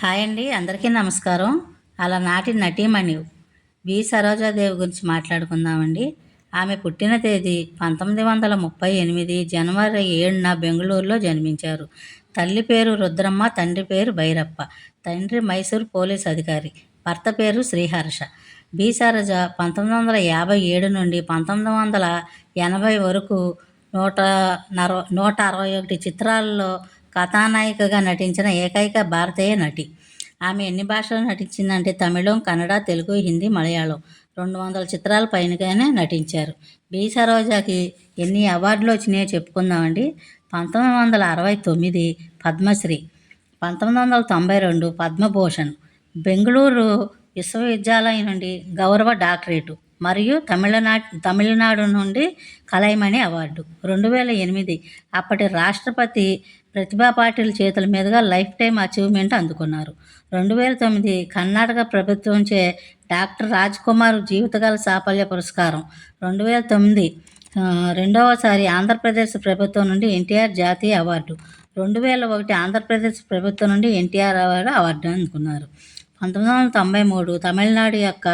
Hi అండి అందరికీ నమస్కారం. అలా నాటి నటీమణి బి సరోజాదేవి గురించి మాట్లాడుకుందామండి. ఆమె పుట్టిన తేదీ పంతొమ్మిది వందల ముప్పై ఎనిమిది జనవరి ఏడున బెంగళూరులో జన్మించారు. తల్లి పేరు రుద్రమ్మ తండ్రి పేరు భైరప్ప తండ్రి మైసూర్ పోలీస్ అధికారి భర్త పేరు శ్రీహర్ష. బి సరోజ పంతొమ్మిది వందల యాభై ఏడు నుండి పంతొమ్మిది వందల ఎనభై వరకు నూట నర నూట అరవై ఒకటి చిత్రాల్లో కథానాయికగా నటించిన ఏకైక భారతీయ నటి. ఆమె ఎన్ని భాషలు నటించిందంటే తమిళం కన్నడ తెలుగు హిందీ మలయాళం. రెండు వందల చిత్రాల పైనగానే నటించారు. బి. సరోజాకి ఎన్ని అవార్డులు వచ్చినాయో చెప్పుకుందామండి. పంతొమ్మిది వందల అరవై తొమ్మిది పద్మశ్రీ పంతొమ్మిది వందల తొంభై రెండు పద్మభూషణ్ బెంగళూరు విశ్వవిద్యాలయం నుండి గౌరవ డాక్టరేటు. మరియు తమిళనాడు తమిళనాడు నుండి కలైమణి అవార్డు. రెండు వేల ఎనిమిది అప్పటి రాష్ట్రపతి ప్రతిభా పాటిల్ చేతుల మీదుగా లైఫ్ టైం అచీవ్మెంట్ అందుకున్నారు. రెండు వేల తొమ్మిది కర్ణాటక ప్రభుత్వంచే డాక్టర్ రాజ్ కుమార్ జీవితకాల సాఫల్య పురస్కారం. రెండు వేల తొమ్మిది రెండవసారి ఆంధ్రప్రదేశ్ ప్రభుత్వం నుండి ఎన్టీఆర్ జాతీయ అవార్డు. రెండు వేల ఒకటి ఆంధ్రప్రదేశ్ ప్రభుత్వం నుండి ఎన్టీఆర్ అవార్డు అవార్డు అందుకున్నారు. పంతొమ్మిది వందల తొంభై మూడు తమిళనాడు యొక్క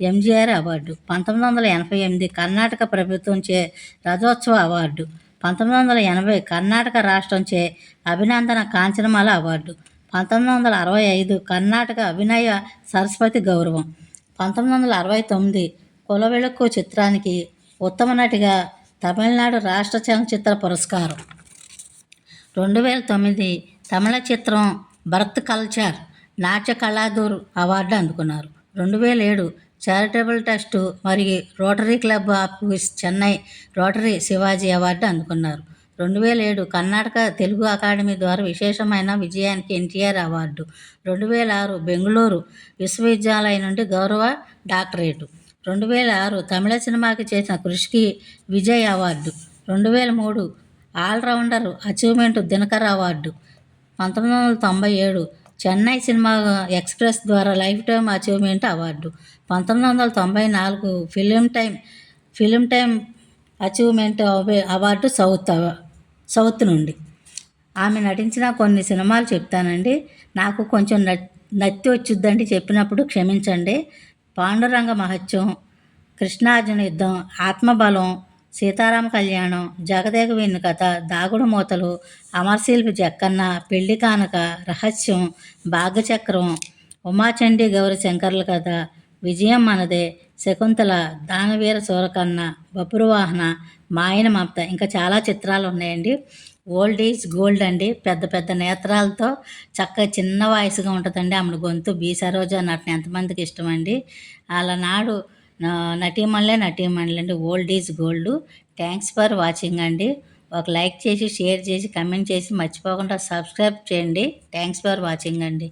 ఎంజీఆర్ అవార్డు పంతొమ్మిది వందల ఎనభై ఎనిమిది కర్ణాటక ప్రభుత్వంచే రథోత్సవ అవార్డు పంతొమ్మిది వందల ఎనభై కర్ణాటక రాష్ట్రంచే అభినందన కాంచనమాల అవార్డు పంతొమ్మిది వందల అరవై ఐదు కర్ణాటక అభినయ సరస్వతి గౌరవం పంతొమ్మిది వందల అరవై తొమ్మిది కులవెళుక్కు చిత్రానికి ఉత్తమ నటిగా తమిళనాడు రాష్ట్ర చలనచిత్ర పురస్కారం. రెండు వేల తొమ్మిది తమిళ చిత్రం భరత్ కల్చర్ నాట్య కళాదూర్ అవార్డు అందుకున్నారు. రెండు వేల ఏడు చారిటబుల్ ట్రస్టు మరియు rotary club office Chennai rotary Shivaji award అందుకున్నారు. రెండు వేల ఏడు కర్ణాటక తెలుగు అకాడమీ ద్వారా విశేషమైన విజయానికి ఎన్టీఆర్ అవార్డు. రెండు వేల ఆరు బెంగళూరు విశ్వవిద్యాలయం నుండి గౌరవ డాక్టరేటు. రెండు వేల ఆరు తమిళ సినిమాకి చేసిన కృషికి విజయ్ అవార్డు. రెండు వేల మూడు ఆల్రౌండర్ అచీవ్మెంట్ దినకర్ అవార్డు. పంతొమ్మిది వందల తొంభై ఏడు చెన్నై సినిమా ఎక్స్ప్రెస్ ద్వారా లైఫ్ టైమ్ అచీవ్మెంట్ అవార్డు. పంతొమ్మిది వందల తొంభై నాలుగు film time film time achievement award south south నుండి. ఆమె నటించిన కొన్ని సినిమాలు చెప్తానండి. నాకు కొంచెం నత్తి వచ్చిద్దండి చెప్పినప్పుడు క్షమించండి. పాండురంగ మహత్యం కృష్ణార్జున యుద్ధం ఆత్మబలం సీతారామ కళ్యాణం జగదేక వెన్ను కథ దాగుడు మూతలు అమర్శిల్పి జక్కన్న పెళ్ళి కానక రహస్యం భాగ్యచక్రం ఉమాచండి గౌరి శంకర్ల కథ విజయం మనదే శకుంతల దానవీర సూరకన్న బపురువాహన మాయన మమత ఇంకా చాలా చిత్రాలు ఉన్నాయండి. ఓల్డ్ ఈజ్ గోల్డ్ అండి. పెద్ద పెద్ద నేత్రాలతో చక్కగా చిన్న వాయిస్గా ఉంటుందండి. ఆమె గొంతు బీ సరోజా నటన ఎంతమందికి ఇష్టం అండి నాడు నటీమణులే నటీమణులు అండి old is gold thanks for watching అండి. ఒక లైక్ చేసి షేర్ చేసి కమెంట్ చేసి మర్చిపోకుండా సబ్స్క్రైబ్ చేయండి. థ్యాంక్స్ ఫర్ వాచింగ్ అండి.